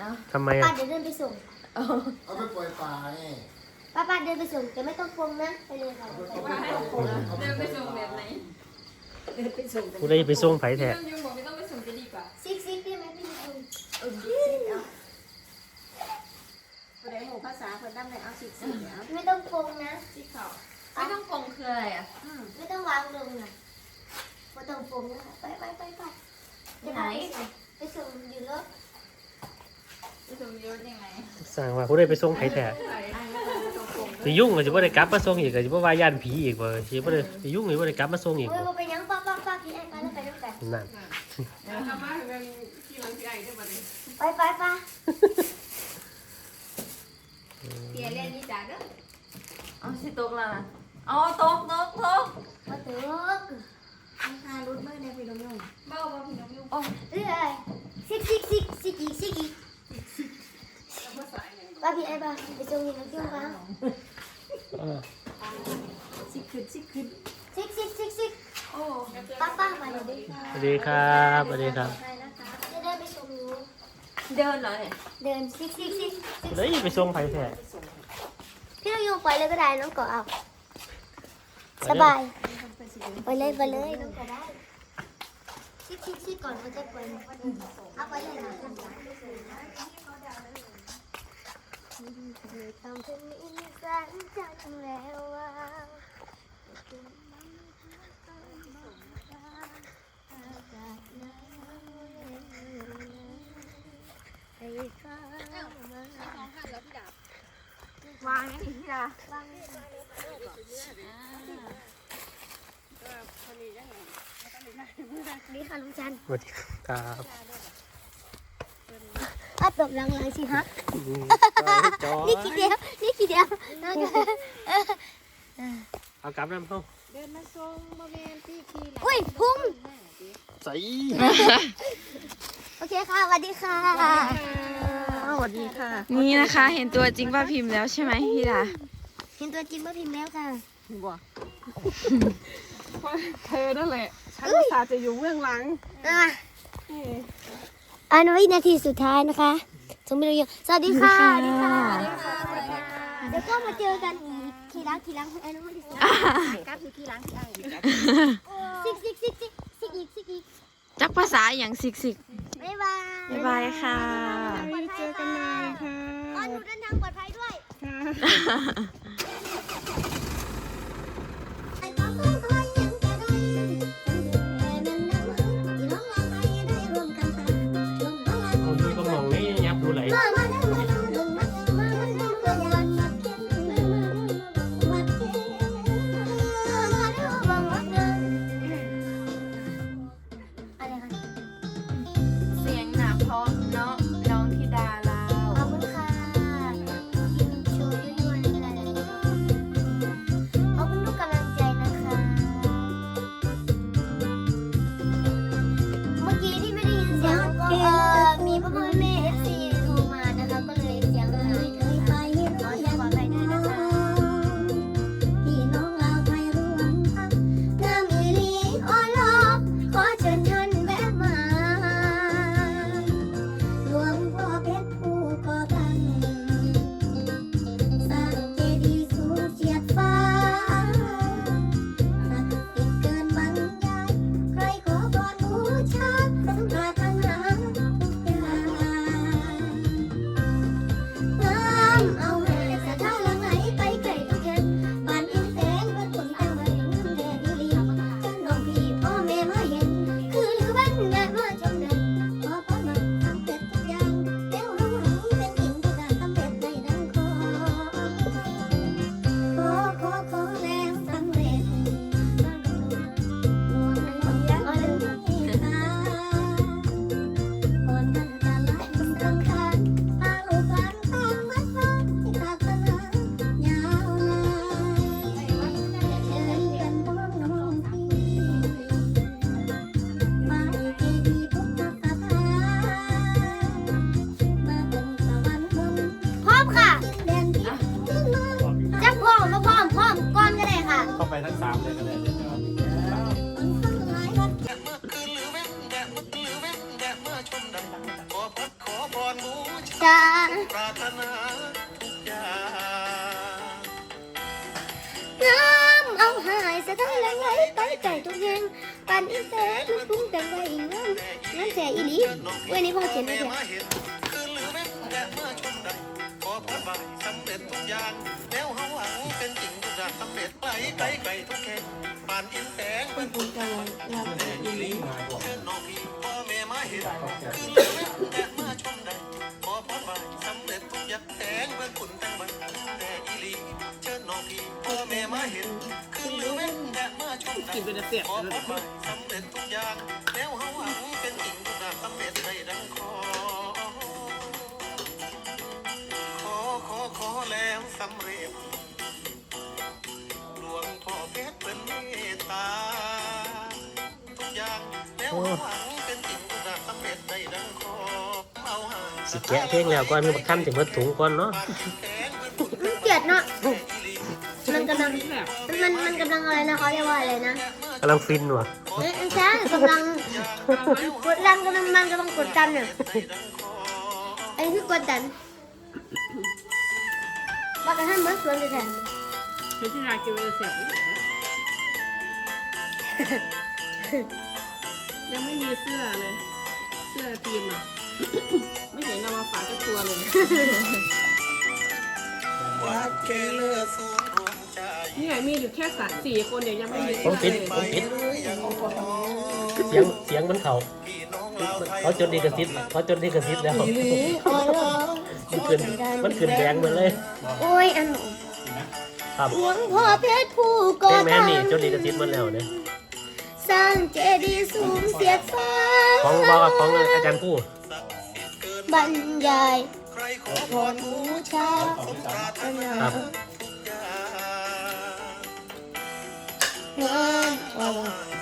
เอาทำไมป้าอะ เดี๋ยวเดินไปส่งเอาเอาไปปล่อยปลาไงป้าป้าเดินไปส่งแต่ไม่ต้องปรุงนะไปเลยค่ะเอาไปปล่อยเอาไปเดินไปส่งแบบไหนเดินไปส่งกูได้ไปส่งไผแท้ยุ่งบอกไม่ต้องไปส่งจะดีกว่าซิกซิกได้ไหมพี่ลุงเออสิเอาผู้ใดหูภาษาเพิ่นดำเลยเอาสิสิเอาไม่ต้องปรุงนะที่เขาไม่ต้องกงคืออะไรอะอืมไม่ต้องวางลงนะไม่ต้องปรุงนะคะไปไปไปไปที่ไหนไปส่งอยู่รถไป ส่งยศยังไงสั่งว่ากูได้ไปส่งไผแท้อันนี้ก็ไม่ต้องปรุงสิยุ่งก็สิบ่ได้กลับมาส่งอีกก็สิบ่ว่าย่านผีอีกว่าสิบ่ได้สิยุ่งอีกบ่ได้กลับมาส่งอีกโอ้ยบ่มาไปยังป้าป้าป้าพี่ไอ้ป้าแล้วไปด้วยกันนั่นทำมาถึงเป็นที่รังที่ไอ้ได้มาเลยไปไปป้าเปียเล่นนี่จ้าเด้อเอาสิตกแล้วนะเอาตกตกตกมาถึงอันคารุดเมื่อในพี่น้องยุ่งเบ้าบ้าพี่น้องยุ่งเรื่อยซิกซิกซิกซิกอีกซิกอีก ภาษาอย่าง ป้าพี่ ไอ้ป้าไปส่งอยู่น้ำจิ้มป้าเออสิขึ้นสิขึ้นซิกซิกซิกซิกโอ้ป้าป้ามาเดี๋ยวดิสวัสดีครับสวัสดีครับไปนะคะจะได้ไปส่งหนูเดินเหรอเนี่ยเดินซิกซิกซิกซิกได้ไปส่งไผแท้พี่ต้องอยู่ไปเลยก็ได้น้องก็เอาสบายไปสิไปเลยไปเลยน้องก็ได้ซิกซิกซิกก่อนเขาจะไปเอาไปเลยนะ ทำเป็นอินสานจังแล้วว่าให้ข้าวมาวางนี่พี่ดาดีค่ะลุงจันสวัสดีครับ ตบหลังๆสิฮะจอนี่กี่เดียวนี่กี่เดียวน้องเอากลับน้ำเฮาเดินมาส่งบ่แม่นที่ขี่หลังอุ้ยพุ่งใส่โอเคค่ะสวัสดีค่ะสวัสดีค่ะ นี่นะคะ เห็นตัวจริงป้าพิมพ์แล้วใช่ไหมพี่ดาเห็นตัวจริงป้าพิมพ์แล้วค่ะบ่เธอนั่นแหละฉันอุตส่าห์จะอยู่เบื้องหลัง อะอันวินาทีสุดท้ายนะคะสมมติเราอยู่สวัสดีค่ะ สวัสดีค่ะเดี๋ยวก็มาเจอกันอีกทีหล้างทีหล้างไอ้น้องไม่ได้สิกลับอยู่ที่หลังที่ไอ้ซิกซิกซิกซิกซิกอีกซิกอีกจักภาษาอย่างสิกสิกบ๊ายบายบ๊ายบายค่ะเจอกันนายค่ะอ๋อหนูเดินทางปลอดภัยด้วย ไปทั้งสามเลยก็ได้เมื่อคืนหรือเว้นแดดเมื่อคืนหรือเว้นแดดเมื่อชมดังขอพัดขอพรบูชาชาปรารถนาทุกอย่างน้ำเอาหายสะท้านหลังไหลไปไก่ทุกแห่งปันอีแต่ทุกปรุงแต่งไว้อีกงั้นงั้นแท้อีหลีเว้ยนี่พ่อเขียนไว้เถอะมาเห็นคืนหรือแม้แต่เมื่อชมได้ขอพรบ่ายสำเร็จทุกอย่างแล้ว สำเร็จไปไกลไกลทุกแห่งปานอินแสงเป็นบุญกันแล้วแต่อีหลีเชิญน้องพี่พ่อแม่มาเห็นคืนหรือแม้แต่เมื่อชมได้ขอพรบ่าสำเร็จทุกอย่างแสงเป็นบุญแต่งบันแต่อีหลีเชิญน้องพี่พ่อแม่มาเห็นคืนหรือแม้แต่เมื่อชมได้ขอพรบ่าสำเร็จทุกอย่างแล้ว วหวังเป็นจริงทุกอย่างสำเร็จได้ดังขอเอาหางสิแกะเพลงแล้วก่อนมีบักคำถึงเบิดถุงก่อนเนาะแขนเป็นบุญมันเกลียดเนาะมันกำลังมันมันกำลังอะไรนะเขาเรียกว่าอะไรนะกำลังฟินว่ะเอ้ยใช่กำลังกดดันกำลังมันกำลังกดดันเนี่ยอันนี้คือกดดันว่ากระทั่งเหมือนสวนเลยแทนพิจารณากินเป็นเสียบ ยังไม่มีเสื้อเลย เสื้อทีมอะ ไม่เห็นเอามาฝากกับตัวเลย วัดเกลือสูงรวมใจนี่ไงมีอยู่แค่สามสี่คนเดี๋ยวยังไม่มีผมเสื้ปิอดเลยผมปิดยังขอเสียงเสียงมันเขาพี่น้องเราไทยเขาจดดีกระซิบเขาจดดีกระซิบแล้วโอ้ยมันขึ้นมันขึ้นแดงหมาเลย โอ้ยอันครับหลวงพ่อเพชรผู้ก่อเพลงแม่ตั้งนี่จดดีกระซิบมันแล้วเนี่ยสร้างเจดีย์สูงเสียดฟ้าของบอกของอาจารย์ผู้บรรยายใครขอพพรรบูชาสมปรารถนาครับงานว่า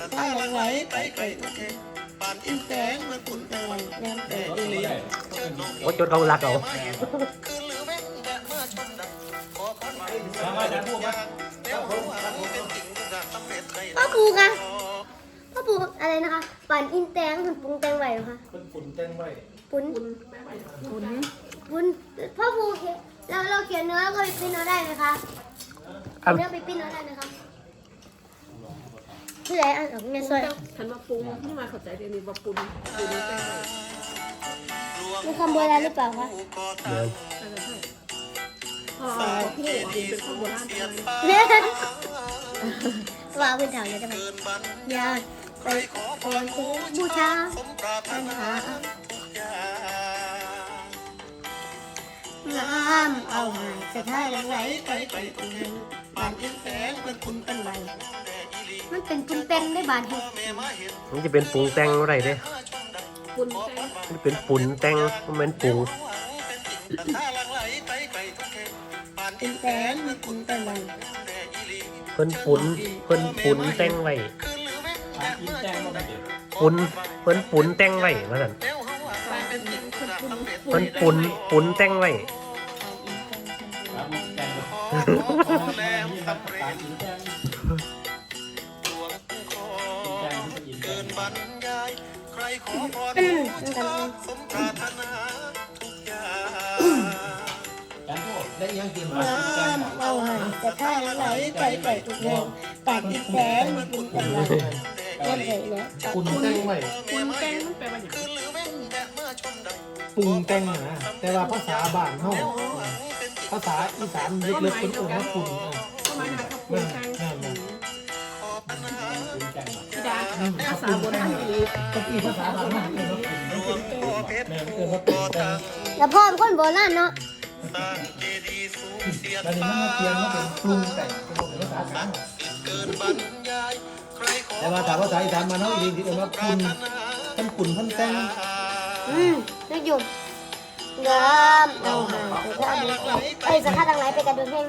สถานไหลไปไกลทุกแห่งปานอินแสงมันปุ่นตะวันแนมแต่อีหลีเชิญน้องโอ้จดเขารักเอามาเห็นคืนหรือแม้แต่เมื่อชมดังขอพรมาสำเร็จทุกอย่างแล้วหวังเป็นจริงทุกอย่างสำเร็จได้พ่อปูคะ พ่อปูอะไรนะคะ ปั่นอินแตงหุ่นปรุงแตงไหวเหรอคะเป็นฝุ่นเต้นไว้ปุ้นปุ้นพ่อปูเขียนเราเราเขียนเนื้อแล้วก็ไปปิ้นเอาได้ไหมคะอะเนื้อไปปิ้นเอาได้ไหมคะที่ไหนอ่านออกไงซอยฉันมาปรุงนี่มาเข้าใจเดี๋ยวนี้ว่าปรุงอยู่ในใจมีคำโบราณหรือเปล่าคะเดี๋ยวพ่อพี่เป็นคนโบราณทำไมว่าเป็นแถวเลยได้ไหมอย่า ไปขอพรบูชาสมปรารถปัญนาหาน้ำเอาหายจะท่าไหลไปไปตรงนั้นบานอินแตงเป็นคุณเป็นไหวมันเป็นคุณเป็นได้บานเห็ดมันจะเป็นปรุงแต่งอะไรเด้ปรุงแตงมันเป็นปุ่นแต่งมันเป็นปรุงถ้าหลังไหลไปไกลทุกแห่งปานแตงเป็นคุณเป็นไหลเพิ่นปุ่นเพิ่นปุ่นแต่งไว้ ปุ่นเพิ่นปุ่นแต่งไว้ว่าซั่นเพิ่นปุ่นปุ่นแต่งไว้ขอขอแล้วสำเอาใครขอพรบูชาสมปรารถนาทุกอย่างได้ยังกินน้ำเอาหายจะท่าไหลไปไปทุกแห่งบานอินแตงเป็นคุณ เป็นไหวเล่นเลยนะฝุ่นเต้นไว้ปรุงแตงมันแปลว่าอย่างคืนหรือแม้แต่เมื่อชมดังปรุงแต่งนะแต่ว่าภาษาบ้านเฮาภาษาอีสานลึกๆเป็นตัวนะฝุ่นอะก็มาหากับปรุงแตงพี่ดาภาษาโบราณอีก็อีภาษาบ้านเฮาเอิ้นว่าฝุ่นหลวงพ่อเพชรแม่นผู้เอิ้นว่าก่ฝุ่อนแต่ตั้งงแล้วพ่อเป็นคนโบราณเนาะสร้างเจดีย์สูงเสียดแล้วนี่ฟ้ามันมาเปลี่ยนมาเป็นปรุงแต่งเป็นภาษากลางเกิน แต่ว่าถามภาษาอีสานมาเนาะอีกทีเอิ้นว่าคุณท่านคุณท่านแต่งอืมนึกอยู่งามเอาหายจะท่าไหลไปจะท่าทางไหนไปกันดูเพลง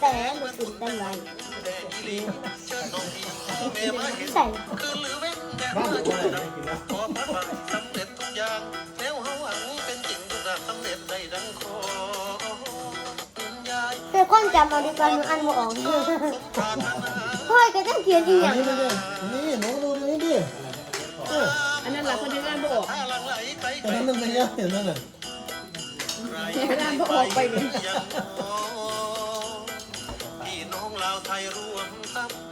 แต่เป็นคุณเป็นไหวใส่บ้านบ่ได้กินแล้วขอะไรนะกอย่า ความจำเอาดีกว่าหนูอ่านบ่ออกพ่อยก็ต้องเขียนอีกอย่างนึงเลยนี่หนูดูนี่ดิเอออันนั้นเราคนยังานบ่ออกถ้าหลังไหลไปแต่นั้นมันเป็นยังไงนั่นน่ะงานบ่ออกไปนี่ยพี่น้องลาวไทยรวมทัพง